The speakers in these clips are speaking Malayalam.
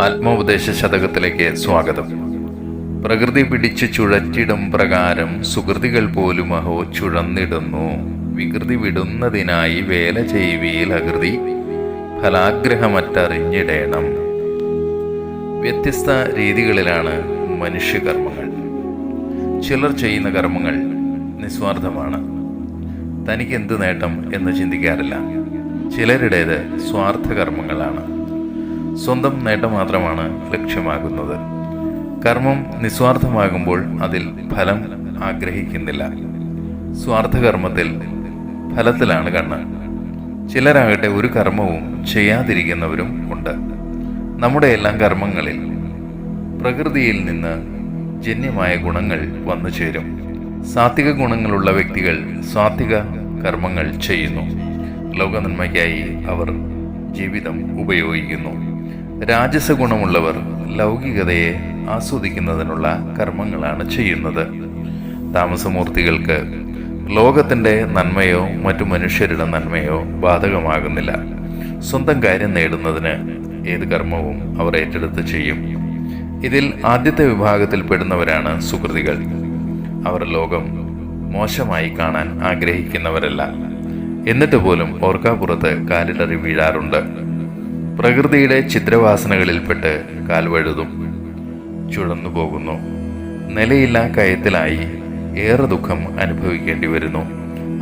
ആത്മോപദേശ ശതകത്തിലേക്ക് സ്വാഗതം. പ്രകൃതി പിടിച്ചു ചുഴറ്റിടും പ്രകാരം സുഹൃതികൾ പോലും അഹോ ചുഴന്നിടുന്നു. വികൃതി വിടുന്നതിനായി വേല ചെയ്യുവിയിൽ അകൃതി ഫലാഗ്രഹമറ്ററിഞ്ഞിടേണം. വ്യത്യസ്ത രീതികളിലാണ് മനുഷ്യകർമ്മങ്ങൾ. ചിലർ ചെയ്യുന്ന കർമ്മങ്ങൾ നിസ്വാർത്ഥമാണ്. തനിക്ക് എന്ത് നേട്ടം എന്ന് ചിന്തിക്കാറില്ല. ചിലരുടേത് സ്വാർത്ഥ കർമ്മങ്ങളാണ് സ്വന്തം നേട്ടം മാത്രമാണ് ലക്ഷ്യമാകുന്നത്. കർമ്മം നിസ്വാർത്ഥമാകുമ്പോൾ അതിൽ ഫലം ആഗ്രഹിക്കുന്നില്ല. സ്വാർത്ഥകർമ്മത്തിൽ ഫലത്തിലാണ് കണ്ണ്. ചിലരാകട്ടെ ഒരു കർമ്മവും ചെയ്യാതിരിക്കുന്നവരും ഉണ്ട്. നമ്മുടെ എല്ലാം കർമ്മങ്ങളിൽ പ്രകൃതിയിൽ നിന്ന് ജന്യമായ ഗുണങ്ങൾ വന്നു ചേരും. സാത്വിക ഗുണങ്ങളുള്ള വ്യക്തികൾ സാത്വിക കർമ്മങ്ങൾ ചെയ്യുന്നു. ലോകനന്മയ്ക്കായി അവർ ജീവിതം ഉപയോഗിക്കുന്നു. രാജസ ഗുണമുള്ളവർ ലൗകികതയെ ആസ്വദിക്കുന്നതിനുള്ള കർമ്മങ്ങളാണ് ചെയ്യുന്നത്. താമസമൂർത്തികൾക്ക് ലോകത്തിന്റെ നന്മയോ മറ്റു മനുഷ്യരുടെ നന്മയോ ബാധകമാകുന്നില്ല. സ്വന്തം കാര്യം നേടുന്നതിന് ഏത് കർമ്മവും അവർ ഏറ്റെടുത്ത് ചെയ്യും. ഇതിൽ ആദ്യത്തെ വിഭാഗത്തിൽ പെടുന്നവരാണ് സുഹൃതികൾ അവർ ലോകം മോശമായി കാണാൻ ആഗ്രഹിക്കുന്നവരല്ല. എന്നിട്ട് പോലും ഓർക്കാപ്പുറത്ത് കാലിടറി വീഴാറുണ്ട്. പ്രകൃതിയുടെ ചിത്രവാസനകളിൽപ്പെട്ട് കാൽവഴുതും ചുഴന്നു പോകുന്നു. നിലയില്ല കയത്തിലായി ഏറെ ദുഃഖം അനുഭവിക്കേണ്ടി വരുന്നു.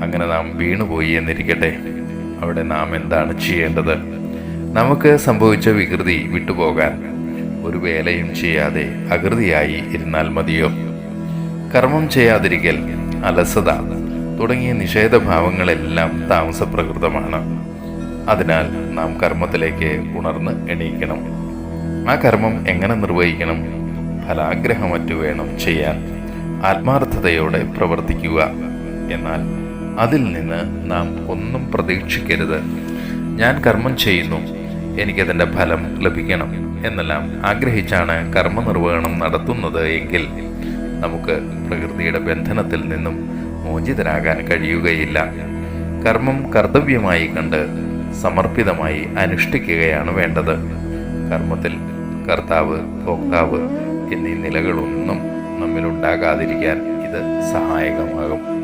അങ്ങനെ നാം വീണുപോയി എന്നിരിക്കട്ടെ. അവിടെ നാം എന്താണ് ചെയ്യേണ്ടത്? നമുക്ക് സംഭവിച്ച വികൃതി വിട്ടുപോകാൻ ഒരു വേലയും ചെയ്യാതെ അകൃതിയായി ഇരുന്നാൽ മതിയോ? കർമ്മം ചെയ്യാതിരിക്കൽ അലസത തുടങ്ങിയ നിഷേധഭാവങ്ങളെല്ലാം താമസപ്രകൃതമാണ്. അതിനാൽ നാം കർമ്മത്തിലേക്ക് ഉണർന്ന് എണീക്കണം. ആ കർമ്മം എങ്ങനെ നിർവഹിക്കണം? ഫലാഗ്രഹമറ്റു വേണം ചെയ്യാൻ. ആത്മാർത്ഥതയോടെ പ്രവർത്തിക്കുക. എന്നാൽ അതിൽ നിന്ന് നാം ഒന്നും പ്രതീക്ഷിക്കരുത്. ഞാൻ കർമ്മം ചെയ്യുന്നു. എനിക്കതിന്റെ ഫലം ലഭിക്കണം എന്നെല്ലാം ആഗ്രഹിച്ചാണ് കർമ്മനിർവഹണം നടത്തുന്നത് എങ്കിൽ നമുക്ക് പ്രകൃതിയുടെ ബന്ധനത്തിൽ നിന്നും മോചിതരാകാൻ കഴിയുകയില്ല. കർമ്മം കർത്തവ്യമായി കണ്ട് സമർപ്പിതമായി അനുഷ്ഠിക്കുകയാണ് വേണ്ടത്. കർമ്മത്തിൽ കർത്താവ് ഭോക്താവ് എന്നീ നിലകളൊന്നും നമ്മിലുണ്ടാകാതിരിക്കാൻ ഇത് സഹായകമാകും.